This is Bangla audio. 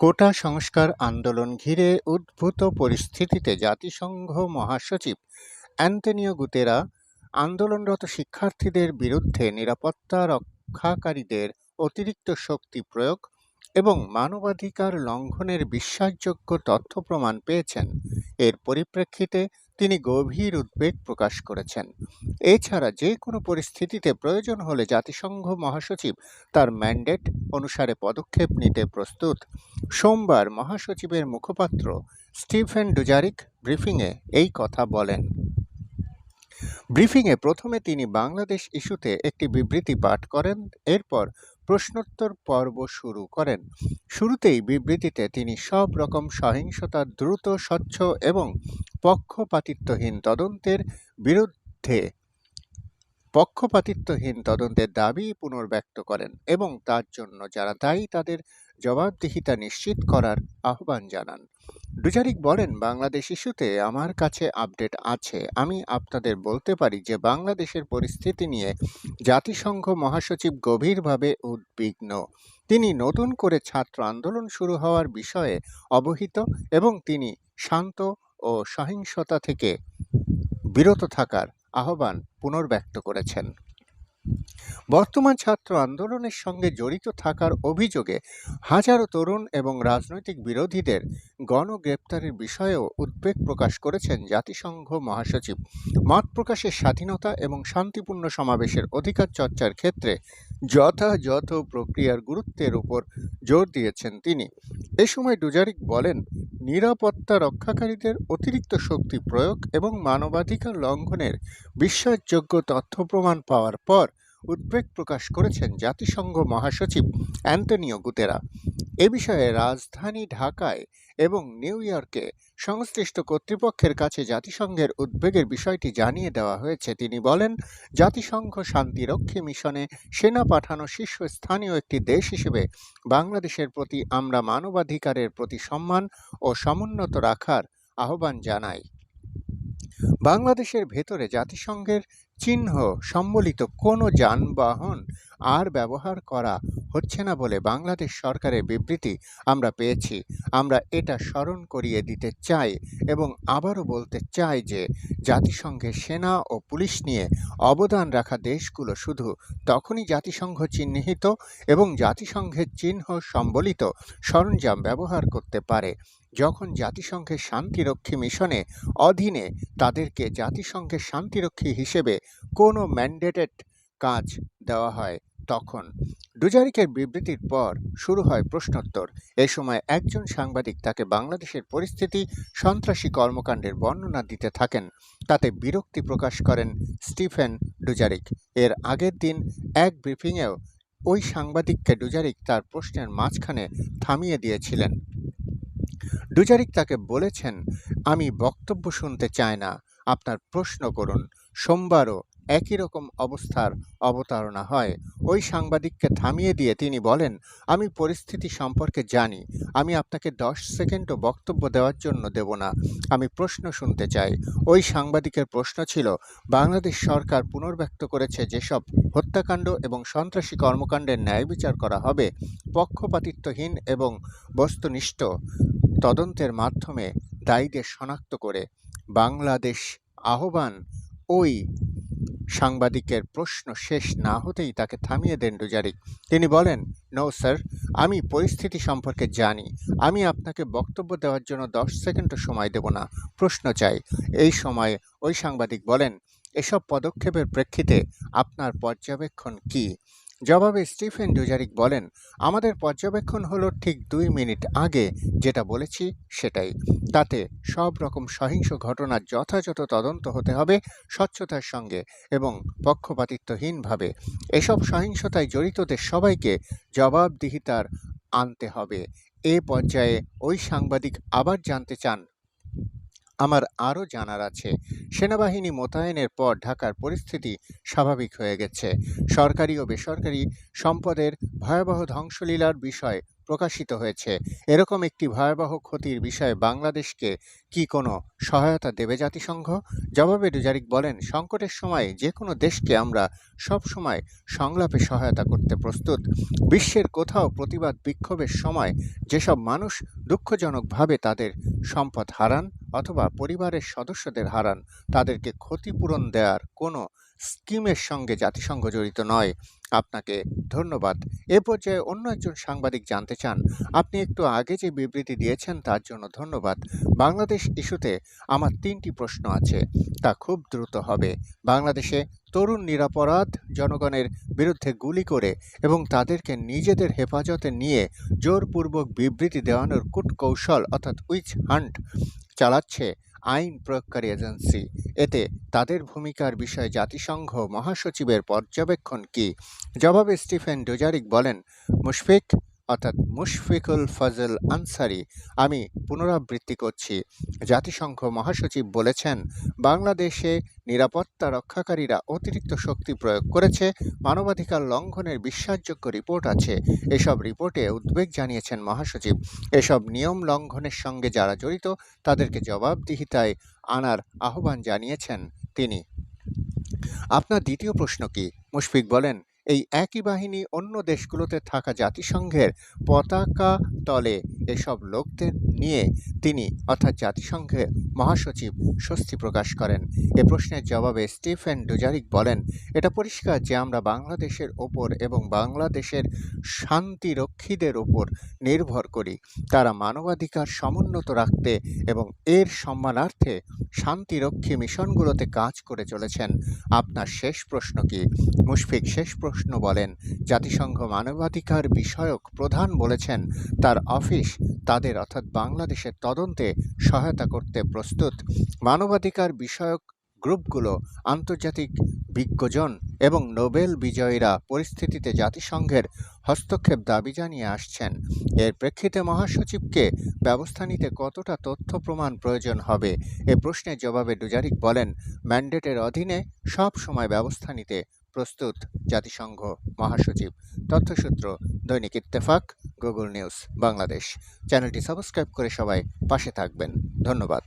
কোটা সংস্কার আন্দোলন ঘিরে উদ্ভূত পরিস্থিতিতে জাতিসংঘ মহাসচিব অ্যান্তনিও গুতেরা আন্দোলনরত শিক্ষার্থীদের বিরুদ্ধে নিরাপত্তা রক্ষাকারীদের অতিরিক্ত শক্তি প্রয়োগ এবং মানবাধিকার লঙ্ঘনের বিশ্বাসযোগ্য তথ্য প্রমাণ পেয়েছেন। এর পরিপ্রেক্ষিতে তিনি গভীর উদ্বেগ প্রকাশ করেছেন। এছাড়া যে কোনো পরিস্থিতিতে প্রয়োজন হলে জাতিসংঘ মহাসচিব তার ম্যান্ডেট অনুসারে পদক্ষেপ নিতে প্রস্তুত। সোমবার মহাসচিবের মুখপাত্র স্টিফেন ডুজারিক ব্রিফিংয়ে এই কথা বলেন। ব্রিফিংয়ে প্রথমে তিনি বাংলাদেশ ইস্যুতে একটি বিবৃতি পাঠ করেন, এরপর প্রশ্নোত্তর পর্ব শুরু করেন। শুরুতেই বিবৃতিতে তিনি সব রকম সহিংসতা দ্রুত, স্বচ্ছ এবং পক্ষপাতিত্বহীন তদন্তের বিরুদ্ধে পক্ষপাতিত্বহীন তদন্তের দাবি পুনর্ব্যক্ত করেন এবং তার জন্য যারা দায়ী তাদের জবাবদিহিতা নিশ্চিত করার আহ্বান জানান। ডুজারিক বলেন, বাংলাদেশ ইস্যুতে আমার কাছে আপডেট আছে। আমি আপনাদের বলতে পারি যে, বাংলাদেশের পরিস্থিতি নিয়ে জাতিসংঘ মহাসচিব গভীরভাবে উদ্বিগ্ন। তিনি নতুন করে ছাত্র আন্দোলন শুরু হওয়ার বিষয়ে অবহিত এবং তিনি শান্ত ও সহিংসতা থেকে বিরত থাকার আহ্বান পুনর্ব্যক্ত করেছেন। বর্তমান ছাত্র আন্দোলনের সঙ্গে জড়িত থাকার অভিযোগে হাজারো তরুণ এবং রাজনৈতিক বিরোধীদের গণগ্রেপ্তারের বিষয়েও উদ্বেগ প্রকাশ করেছেন জাতিসংঘ মহাসচিব। মত প্রকাশের স্বাধীনতা এবং শান্তিপূর্ণ সমাবেশের অধিকার চর্চার ক্ষেত্রে যথাযথ প্রক্রিয়ার গুরুত্বের উপর জোর দিয়েছেন তিনি। এ সময় ডুজারিক বলেন, নিরাপত্তা রক্ষাকারীদের অতিরিক্ত শক্তি প্রয়োগ এবং মানবাধিকার লঙ্ঘনের বিশ্বাসযোগ্য তথ্য প্রমাণ পাওয়ার পর উদ্বেগ প্রকাশ করেছেন জাতিসংঘ মহাসচিব অ্যান্তনিও গুতেরা। এ বিষয়ে রাজধানী ঢাকায় এবং নিউ ইয়র্কে সংশ্লিষ্ট কর্তৃপক্ষের কাছে জাতিসংঘের উদ্বেগের বিষয়টি জানিয়ে দেওয়া হয়েছে। তিনি বলেন, জাতিসংঘ শান্তিরক্ষী মিশনে সেনা পাঠানো শীর্ষস্থানীয় একটি দেশ হিসেবে বাংলাদেশের প্রতি আমরা মানবাধিকারের প্রতি সম্মান ও সমুন্নত রাখার আহ্বান জানাই। বাংলাদেশের ভেতরে জাতিসংঘের চিহ্ন সম্বলিত কোনো যানবাহন আর ব্যবহার করা হচ্ছে না বলে বাংলাদেশ সরকারের বিবৃতি আমরা পেয়েছি। আমরা এটা স্মরণ করিয়ে দিতে চাই এবং আবারও বলতে চাই যে জাতিসংঘের সেনা ও পুলিশ নিয়ে অবদান রাখা দেশগুলো শুধু তখনই জাতিসংঘ চিহ্নিত এবং জাতিসংঘের চিহ্ন সম্বলিত সরঞ্জাম ব্যবহার করতে পারে। যখন জাতিসংঘের শান্তিরক্ষী মিশনে অধীনে তাদেরকে জাতিসংঘের শান্তিরক্ষী হিসেবে কোনো ম্যান্ডেটেড কাজ দেওয়া হয়, তখন ডুজারিকের বিবৃতির পর শুরু হয় প্রশ্নোত্তর। এ সময় একজন সাংবাদিক তাকে বাংলাদেশের পরিস্থিতি, সন্ত্রাসী কর্মকাণ্ডের বর্ণনা দিতে থাকেন। তাতে বিরক্তি প্রকাশ করেন স্টিফেন ডুজারিক এর আগের দিন এক ব্রিফিংয়েও ওই সাংবাদিককে ডুজারিক তার প্রশ্নের মাঝখানে থামিয়ে দিয়েছিলেন। ডুজারিক তাকে বলেছেন, আমি বক্তব্য শুনতে চাই না। আপনার প্রশ্ন করুন। সোমবারও একই রকম অবস্থার অবতারণা হয়। ওই সাংবাদিককে থামিয়ে দিয়ে তিনি বলেন, আমি পরিস্থিতি সম্পর্কে জানি। আমি আপনাকে দশ সেকেন্ডও বক্তব্য দেওয়ার জন্য দেব না। আমি প্রশ্ন শুনতে চাই। ওই সাংবাদিকের প্রশ্ন ছিল, বাংলাদেশ সরকার পুনর্ব্যক্ত করেছে যেসব হত্যাকাণ্ড এবং সন্ত্রাসী কর্মকাণ্ডের ন্যায় বিচার করা হবে, পক্ষপাতিত্বহীন এবং বস্তুনিষ্ঠ। তদন্তের মাধ্যমে দায়ীদের শনাক্ত করে বাংলাদেশ আহ্বান, ওই সাংবাদিকের প্রশ্ন শেষ না হতেই তাকে থামিয়ে দেন ডুজারিক তিনি বলেন, নো, স্যার, আমি পরিস্থিতি সম্পর্কে জানি। আমি আপনাকে বক্তব্য দেওয়ার জন্য দশ সেকেন্ডও সময় দেব না। প্রশ্ন চাই। এই সময় ওই সাংবাদিক বলেন, এসব পদক্ষেপের প্রেক্ষিতে আপনার পর্যবেক্ষণ কী? জবাবে স্টিফেন ডুজারিক বলেন, আমাদের পর্যবেক্ষণ হলো ঠিক দুই মিনিট আগে যেটা বলেছি সেটাই। তাতে সব রকম সহিংস ঘটনার যথাযথ তদন্ত হতে হবে স্বচ্ছতার সঙ্গে এবং পক্ষপাতিত্বহীনভাবে। এসব সহিংসতায় জড়িতদের সবাইকে জবাবদিহিতার আনতে হবে। এ পর্যায়ে ওই সাংবাদিক আবার জানতে চান আমার আরও জানার আছে, সেনাবাহিনী মোতায়েনের পর ঢাকার পরিস্থিতি স্বাভাবিক হয়ে গেছে। সরকারি ও বেসরকারি সম্পদের ভয়াবহ ধ্বংসলীলার বিষয় প্রকাশিত হয়েছে। এরকম একটি ভয়াবহ ক্ষতির বিষয়ে বাংলাদেশকে কি কোনো সহায়তা দেবে জাতিসংঘ? জবাবে ডুজারিক বলেন, সংকটের সময় যে কোনো দেশকে আমরা সব সময় সংলাপে সহায়তা করতে প্রস্তুত। বিশ্বের কোথাও প্রতিবাদ বিক্ষোভের সময় যেসব মানুষ দুঃখজনকভাবে তাদের সম্পদ হারান অথবা পরিবারের সদস্যদের হারান, তাদেরকে ক্ষতিপূরণ দেওয়ার কোনো স্কিমের সঙ্গে জাতিসংঘ জড়িত নয়। আপনাকে ধন্যবাদ। এ পর্যায়ে অন্য একজন সাংবাদিক জানতে চান, আপনি একটু আগে যে বিবৃতি দিয়েছেন তার জন্য ধন্যবাদ। বাংলাদেশ ইস্যুতে আমার তিনটি প্রশ্ন আছে, তা খুব দ্রুত হবে। বাংলাদেশে তরুণ নিরাপরাধ জনগণের বিরুদ্ধে গুলি করে এবং তাদেরকে নিজেদের হেফাজতে নিয়ে জোরপূর্বক বিবৃতি দেওয়ানোর কূটকৌশল অর্থাৎ উইচ হান্ট চালাচ্ছে আইন প্রয়োগকারী এজেন্সি। এতে তাদের ভূমিকার বিষয়ে জাতিসংঘ মহাসচিবের পর্যবেক্ষণ কি? জবাবে স্টিফেন ডোজারিক বলেন, মুশফিক অর্থাৎ মুশফিকুল ফজল আনসারি, আমি পুনরাবৃত্তি করছি। জাতিসংঘ মহাসচিব বলেছেন, বাংলাদেশে নিরাপত্তা রক্ষাকারীরা অতিরিক্ত শক্তি প্রয়োগ করেছে, মানবাধিকার লঙ্ঘনের বিশ্বাসযোগ্য রিপোর্ট আছে। এসব রিপোর্টে উদ্বেগ জানিয়েছেন মহাসচিব। এসব নিয়ম লঙ্ঘনের সঙ্গে যারা জড়িত, তাদেরকে জবাবদিহিতায় আনার আহ্বান জানিয়েছেন তিনি। আপনার দ্বিতীয় প্রশ্ন কি? মুশফিক বলেন এই একই বাহিনী অন্য দেশগুলোতে থাকা জাতিসংঘের পতাকা তলে এসব লোকদের নিয়ে তিনি, অর্থাৎ জাতিসংঘের মহাসচিব স্বস্তি প্রকাশ করেন। এ প্রশ্নের জবাবে স্টিফেন ডুজারিক বলেন, এটা পরিষ্কার যে আমরা বাংলাদেশের ওপর এবং বাংলাদেশের শান্তিরক্ষীদের ওপর নির্ভর করি। তারা মানবাধিকার সমুন্নত রাখতে এবং এর সম্মানার্থে শান্তিরক্ষী মিশনগুলোতে কাজ করে চলেছেন। আপনার শেষ প্রশ্ন কি? মুশফিক, শেষ প্রশ্ন বলেন, জাতিসংঘ মানবাধিকার বিষয়ক প্রধান বলেছেন, তার অফিস তাদের অর্থাৎ বাংলাদেশের তদন্তে সহায়তা করতে প্রস্তুত। মানবাধিকার বিষয়ক গ্রুপগুলো আন্তর্জাতিক বিজ্ঞজন এবং নোবেল বিজয়ীরা পরিস্থিতিতে জাতিসংঘের হস্তক্ষেপ দাবি জানিয়ে আসছেন। এর প্রেক্ষিতে মহাসচিবকে ব্যবস্থা নিতে কতটা তথ্য প্রমাণ প্রয়োজন হবে, এ প্রশ্নের জবাবে ডুজারিক বলেন, ম্যান্ডেটের অধীনে সব সময় ব্যবস্থা নিতে প্রস্তুত, জাতিসংঘ, মহাসচিব, তথ্যসূত্র, দৈনিক ইত্তেফাক, গুগল নিউজ, বাংলাদেশ। চ্যানেলটি সাবস্ক্রাইব করে সবাই পাশে থাকবেন। ধন্যবাদ।